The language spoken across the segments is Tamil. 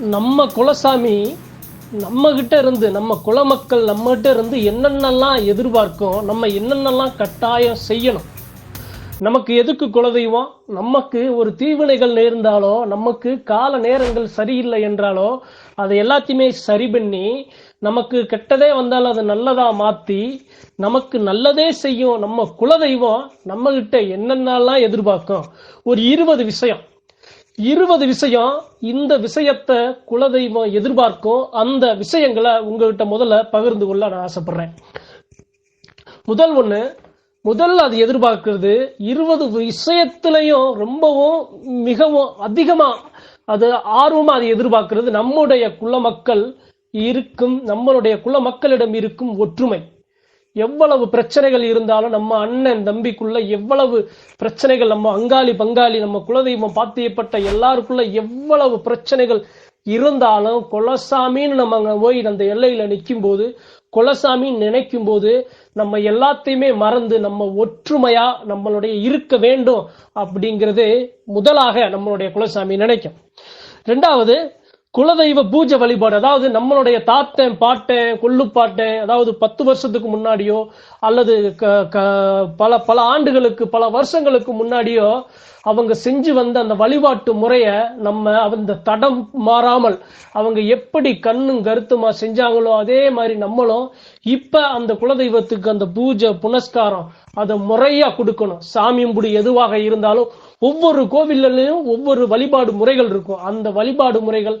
நம்ம குலசாமி நம்மகிட்ட இருந்து நம்ம குலமக்கள் மக்கள் நம்மகிட்ட இருந்து என்னென்னலாம் எதிர்பார்க்கும் நம்ம என்னென்னலாம் கட்டாயம் செய்யணும்? நமக்கு எதுக்கு குலதெய்வம்? நமக்கு ஒரு தீவினைகள் நேர்ந்தாலோ நமக்கு கால நேரங்கள் சரியில்லை என்றாலோ அதை எல்லாத்தையுமே சரி பண்ணி நமக்கு கெட்டதே வந்தாலும் அதை நல்லதா மாத்தி நமக்கு நல்லதே செய்யும் நம்ம குலதெய்வம் நம்மகிட்ட என்னென்னலாம் எதிர்பார்க்கும்? ஒரு இருபது விஷயம். இருபது விஷயம் இந்த விஷயத்தை குலதெய்வம் எதிர்பார்க்கும். அந்த விஷயங்களை உங்ககிட்ட முதல்ல பகிர்ந்து கொள்ள நான் ஆசைப்படுறேன். முதல் ஒண்ணு முதல்ல அது எதிர்பார்க்கிறது இருபது விஷயத்திலையும் ரொம்பவும் மிகவும் அதிகமா அது ஆர்வமா அது எதிர்பார்க்கிறது நம்முடைய குல மக்கள் இருக்கும் நம்மளுடைய குல மக்களிடம் இருக்கும் ஒற்றுமை. எவ்வளவு பிரச்சனைகள் இருந்தாலும் நம்ம அண்ணன் தம்பிக்குள்ள எவ்வளவு பிரச்சனைகள் நம்ம அங்காளி பங்காளி நம்ம குலதெய்வம் பாத்தியப்பட்ட எல்லாருக்குள்ள எவ்வளவு பிரச்சனைகள் இருந்தாலும் குலசாமின்னு நம்ம அங்க போய் அந்த எல்லையில நிற்கும் போது குலசாமி நினைக்கும் போது நம்ம எல்லாத்தையுமே மறந்து நம்ம ஒற்றுமையா நம்மளுடைய இருக்க வேண்டும் அப்படிங்கிறது முதலாக நம்மளுடைய குலசாமி நினைக்கும். ரெண்டாவது குலதெய்வ பூஜை வழிபாடு அதாவது நம்மளுடைய தாத்தன் பாட்டன் கொள்ளுப்பாட்டன் அதாவது பத்து வருஷத்துக்கு முன்னாடியோ அல்லது க- க- பல பல ஆண்டுகளுக்கு பல வருஷங்களுக்கு முன்னாடியோ அவங்க செஞ்சு வந்த அந்த வழிபாட்டு முறைய நம்ம அந்த தடம் மாறாமல் அவங்க எப்படி கண்ணும் கருத்துமா செஞ்சாங்களோ அதே மாதிரி நம்மளும் இப்ப அந்த குலதெய்வத்துக்கு அந்த பூஜை புனஸ்காரம் அதை முறையா கொடுக்கணும். சாமியும்புடி எதுவாக இருந்தாலும் ஒவ்வொரு கோவில்லையும் ஒவ்வொரு வழிபாடு முறைகள் இருக்கும். அந்த வழிபாடு முறைகள்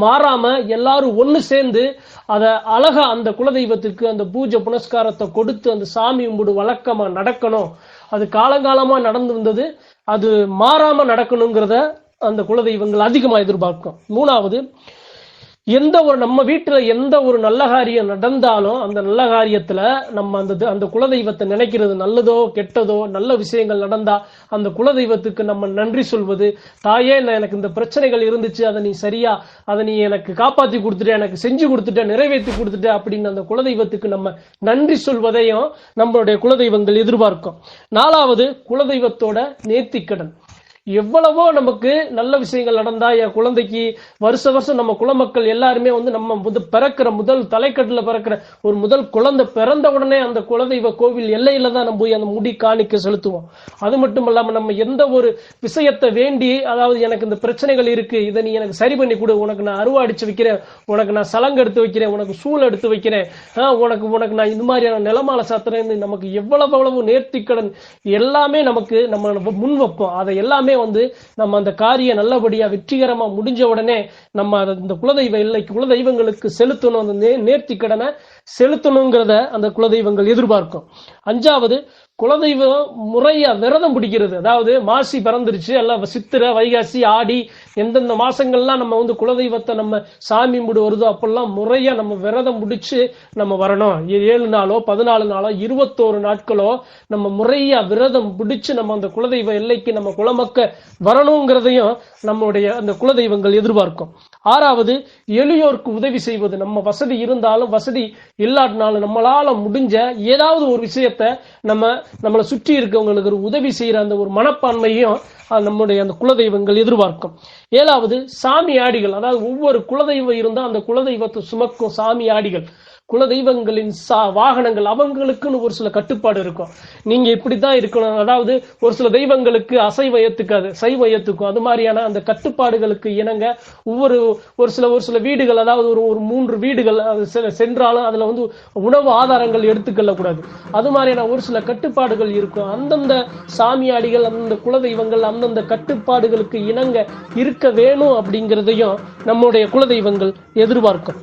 மாறாம எல்லாரும் ஒன்று சேர்ந்து அத அழகா அந்த குலதெய்வத்துக்கு அந்த பூஜை புனஸ்காரத்தை கொடுத்து அந்த சாமி கும்பிடு வழக்கமா நடக்கணும். அது காலங்காலமா நடந்து வந்தது. அது மாறாம நடக்கணுங்கிறத அந்த குலதெய்வங்கள் அதிகமா எதிர்பார்க்கும். மூணாவது எந்த ஒரு நம்ம வீட்டுல எந்த ஒரு நல்ல காரியம் நடந்தாலும் அந்த நல்ல காரியத்துல நம்ம அந்த அந்த குலதெய்வத்தை நினைக்கிறது நல்லதோ கெட்டதோ நல்ல விஷயங்கள் நடந்தா அந்த குலதெய்வத்துக்கு நம்ம நன்றி சொல்வது. தாயே நான் எனக்கு இந்த பிரச்சனைகள் இருந்துச்சு அதை நீ சரியா அதை நீ எனக்கு காப்பாத்தி கொடுத்துட்ட எனக்கு செஞ்சு கொடுத்துட்ட நிறைவேற்றி கொடுத்துட்ட அப்படின்னு அந்த குலதெய்வத்துக்கு நம்ம நன்றி சொல்வதையும் நம்மளுடைய குலதெய்வங்கள் எதிர்பார்க்கும். நாலாவது குலதெய்வத்தோட நேர்த்திக்கடன். எவ்வளவோ நமக்கு நல்ல விஷயங்கள் நடந்தா என் குழந்தைக்கு வருஷ வருஷம் நம்ம குலமக்கள் எல்லாருமே வந்து நம்ம முத பிறக்கிற முதல் தலைக்கட்டுல பிறக்கிற ஒரு முதல் குழந்தை பிறந்த உடனே அந்த குலதெய்வ கோவில் எல்லையில தான் நம்ம போய் அந்த முடி காணிக்க செலுத்துவோம். அது மட்டும் இல்லாம நம்ம எந்த ஒரு விஷயத்தை வேண்டி அதாவது எனக்கு இந்த பிரச்சனைகள் இருக்கு இதை நீ எனக்கு சரி பண்ணி கொடு உனக்கு நான் அருவா அடிச்சு வைக்கிறேன் உனக்கு நான் சலங்கு எடுத்து வைக்கிறேன் உனக்கு சூழ் எடுத்து வைக்கிறேன் உனக்கு உனக்கு நான் இந்த மாதிரியான நிலமால சாத்துறேன் நமக்கு எவ்வளவு எவ்வளவு நேர்த்திக்கடன் எல்லாமே நமக்கு நம்ம முன் வைப்போம். அதை எல்லாமே வந்து நம்ம அந்த காரியம் நல்லபடியா வெற்றிகரமா முடிஞ்ச உடனே நம்ம அந்த இந்த குலதெய்வ இல்லைக்கு குலதெய்வங்களுக்கு செலுத்தணும் அந்த நேர்த்தி நேர்த்திக்கடனை செலுத்தணுங்கிறத அந்த குலதெய்வங்கள் எதிர்பார்க்கும். அஞ்சாவது குலதெய்வம் முறையா விரதம் பிடிக்கிறது. அதாவது மாசி பிறந்துருச்சு எல்லாம் சித்திரை வைகாசி ஆடி எந்தெந்த மாசங்கள்லாம் நம்ம வந்து குலதெய்வத்தை நம்ம சாமி கும்பிடு வருதோ அப்பெல்லாம் முறையா நம்ம விரதம் பிடிச்சு நம்ம வரணும். ஏ- ஏழு நாளோ பதினாலு நாளோ இருபத்தோரு நாட்களோ நம்ம முறையா விரதம் பிடிச்சு நம்ம அந்த குலதெய்வ எல்லைக்கு நம்ம குலமக்க வரணுங்கிறதையும் நம்மளுடைய அந்த குலதெய்வங்கள் எதிர்பார்க்கும். ஆறாவது எளியோருக்கு உதவி செய்வது. நம்ம வசதி இருந்தாலும் வசதி இல்லாட்டினாலும் நம்மளால முடிஞ்ச ஏதாவது ஒரு விஷயத்த நம்ம நம்மளை சுற்றி இருக்கவங்களுக்கு ஒரு உதவி செய்யற அந்த ஒரு மனப்பான்மையும் நம்முடைய அந்த குலதெய்வங்கள் எதிர்பார்க்கும். ஏழாவது சாமி ஆடிகள். அதாவது ஒவ்வொரு குலதெய்வம் இருந்தால் அந்த குலதெய்வத்தை சுமக்கும் சாமி ஆடிகள். குலதெய்வங்களின் சா வாகனங்கள் அவங்களுக்குன்னு ஒரு சில கட்டுப்பாடு இருக்கும். நீங்க இப்படித்தான் இருக்கணும். அதாவது ஒரு சில தெய்வங்களுக்கு அசைவ ஏத்துக்காது சைவ ஏத்துக்கும். அது மாதிரியான அந்த கட்டுப்பாடுகளுக்கு இணங்க ஒவ்வொரு ஒரு சில ஒரு சில வீடுகள் அதாவது ஒரு ஒரு மூன்று வீடுகள் அது செ- சென்றாலும் அதுல வந்து உணவு ஆதாரங்கள் எடுத்துக்கொள்ள கூடாது அது மாதிரியான ஒரு சில கட்டுப்பாடுகள் இருக்கும். அந்தந்த சாமியாடிகள் அந்தந்த குலதெய்வங்கள் அந்தந்த கட்டுப்பாடுகளுக்கு இணங்க இருக்க வேணும் அப்படிங்கிறதையும் நம்முடைய குலதெய்வங்கள் எதிர்பார்க்கும்.